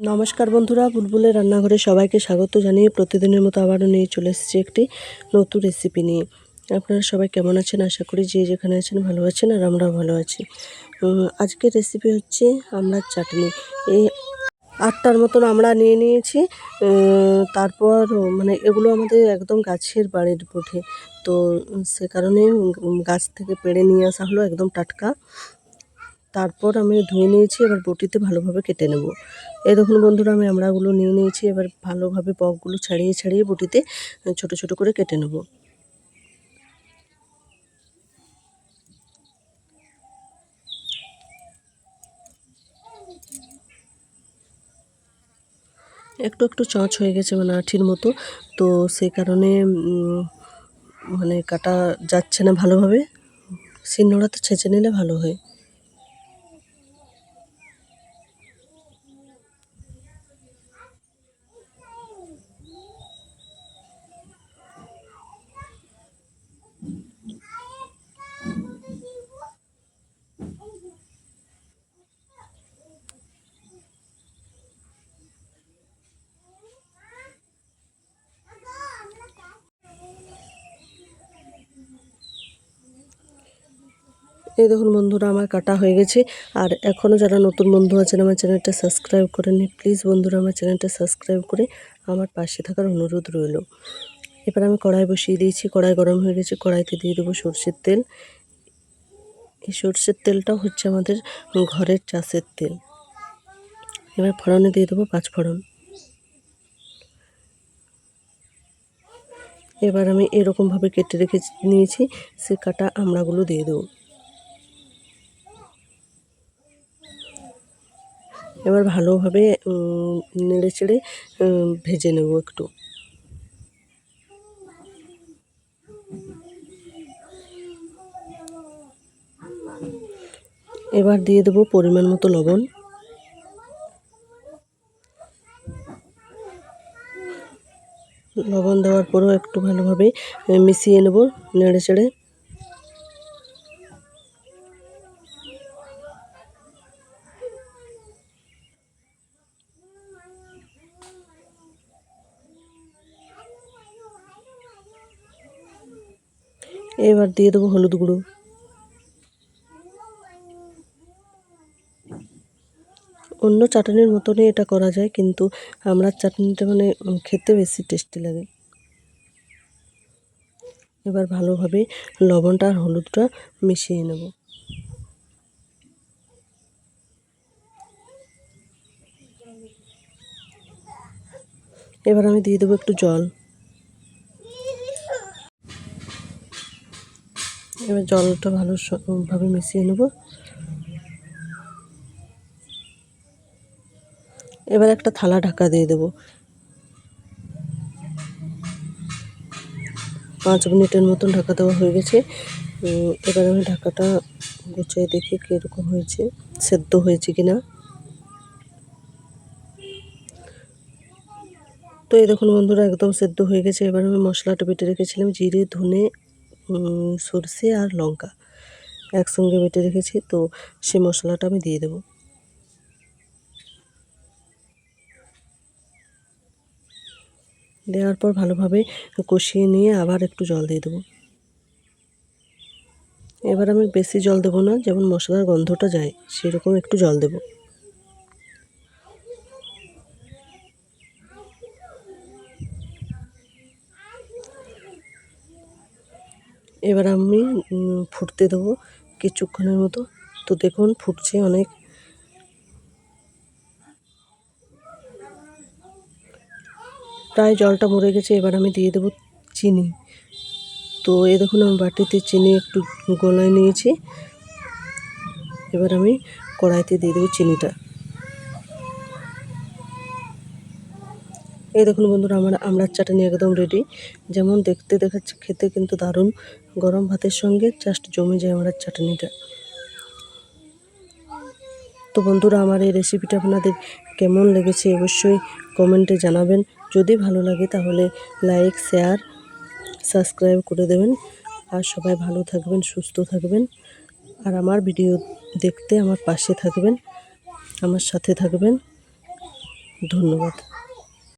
নমস্কার বন্ধুরা বুলবুলের রান্নাঘরে সবাইকে স্বাগত জানিয়ে প্রতিদিনের মতো আবারও নিয়ে চলে এসেছি একটি নতুন রেসিপি নিয়ে। আপনারা সবাই কেমন আছেন? আশা করি যে যেখানে আছেন ভালো আছেন আর আমরাও ভালো আছি। আজকের রেসিপি হচ্ছে আমড়ার চাটনি। এই আটটার মতন আমরা নিয়ে নিয়েছি। তারপর মানে এগুলো আমাদের একদম গাছের বাড়ির বটে। তো সে কারণে গাছ থেকে পেড়ে নিয়ে আসা হলো একদম টাটকা। তারপর আমি ধুয়ে নিয়েছি, এবার বটিতে ভালোভাবে কেটে নেব। এই দেখুন বন্ধুরা, আমি আমড়াগুলো নিয়ে নিয়েছি, এবার ভালোভাবে বকগুলো ছাড়িয়ে ছাড়িয়ে বটিতে ছোট ছোট করে কেটে নেব। একটু একটু চঁচ হয়ে গেছে মানে আঠির মতো, তো সেই কারণে মানে কাটা যাচ্ছে না ভালোভাবে। শিলনোড়াতে ছেঁচে নিলে ভালো হয়। এই দেখুন বন্ধুরা, আমার কাটা হয়ে গেছে। আর এখনও যারা নতুন বন্ধু আছেন, আমার চ্যানেলটা সাবস্ক্রাইব করেননি, প্লিজ বন্ধুরা, আমার চ্যানেলটা সাবস্ক্রাইব করে আমার পাশে থাকার অনুরোধ রইল। এবার আমি কড়াই বসিয়ে দিয়েছি, কড়াই গরম হয়ে গেছে, কড়াইতে দিয়ে দেবো সর্ষের তেল। এই সর্ষের তেলটাও হচ্ছে আমাদের ঘরের চাষের তেল। এবার ফোড়নে দিয়ে দেবো পাঁচ ফোড়ন। এবার আমি এরকমভাবে কেটে রেখে নিয়েছি, সে কাটা আমড়াগুলো দিয়ে দেবো। এবার ভালোভাবে নেড়ে চেড়ে ভেজে নেব একটু। এবার দিয়ে দেবো পরিমাণ মতো লবণ। লবণ দেওয়ার পরেও একটু ভালোভাবে মিশিয়ে নেব নেড়ে চেড়ে। এবার দিয়ে দেবো হলুদ গুঁড়ো। অন্য চাটনির মতনই এটা করা যায়, কিন্তু আমরা চাটনিটা মানে খেতে বেশি টেস্টি লাগে। এবার ভালোভাবে লবণটা আর হলুদটা মিশিয়ে নেব। এবার আমি দিয়ে দেবো একটু জল। এবার জলটা ভালোভাবে মিশিয়ে নেব। এবার একটা থালা ঢাকা দিয়ে দেব। পাঁচ মিনিটের মতন ঢাকা দেওয়া হয়ে গেছে। এবার আমি ঢাকাটা গুছিয়ে দেখি কীরকম হয়েছে, সেদ্ধ হয়েছে কি না তো এই দেখুন বন্ধুরা, একদম সেদ্ধ হয়ে গেছে। এবার আমি মশলাটা বেটে রেখেছিলাম, জিরে, ধনে সরষে আর লঙ্কা একসঙ্গে বেটে রেখেছি, তো সে মশলাটা আমি দিয়ে দেবো। দেওয়ার পর ভালোভাবে কষিয়ে নিয়ে আবার একটু জল দিয়ে দেবো। এবার আমি বেশি জল দেবো না, যেমন মশলার গন্ধটা যায়, সেরকম একটু জল দেবো। এবার আমি ফুটতে দেবো কিছুক্ষণের মতো। তো দেখুন, ফুটছে অনেক। প্রায় জলটা মরে গেছে, এবার আমি দিয়ে দেবো চিনি। তো এ দেখুন, আমি বাটিতে চিনি একটু গলায় নিয়েছি। এবার আমি কড়াইতে দিয়ে দেবো চিনিটা। এই দেখুন বন্ধুরা, আমার আমড়ার চাটনি একদম রেডি যেমন দেখতে দেখাচ্ছে, খেতে কিন্তু দারুণ। গরম ভাতের সঙ্গে জাস্ট জমে যায় আমড়ার চাটনিটা। তো বন্ধুরা, আমার এই রেসিপিটা আপনাদের কেমন লেগেছে অবশ্যই কমেন্টে জানাবেন। যদি ভালো লাগে তাহলে লাইক শেয়ার সাবস্ক্রাইব করে দেবেন। আর সবাই ভালো থাকবেন, সুস্থ থাকবেন। আর আমার ভিডিও দেখতে আমার পাশে থাকবেন। আমার সাথে থাকবেন। ধন্যবাদ।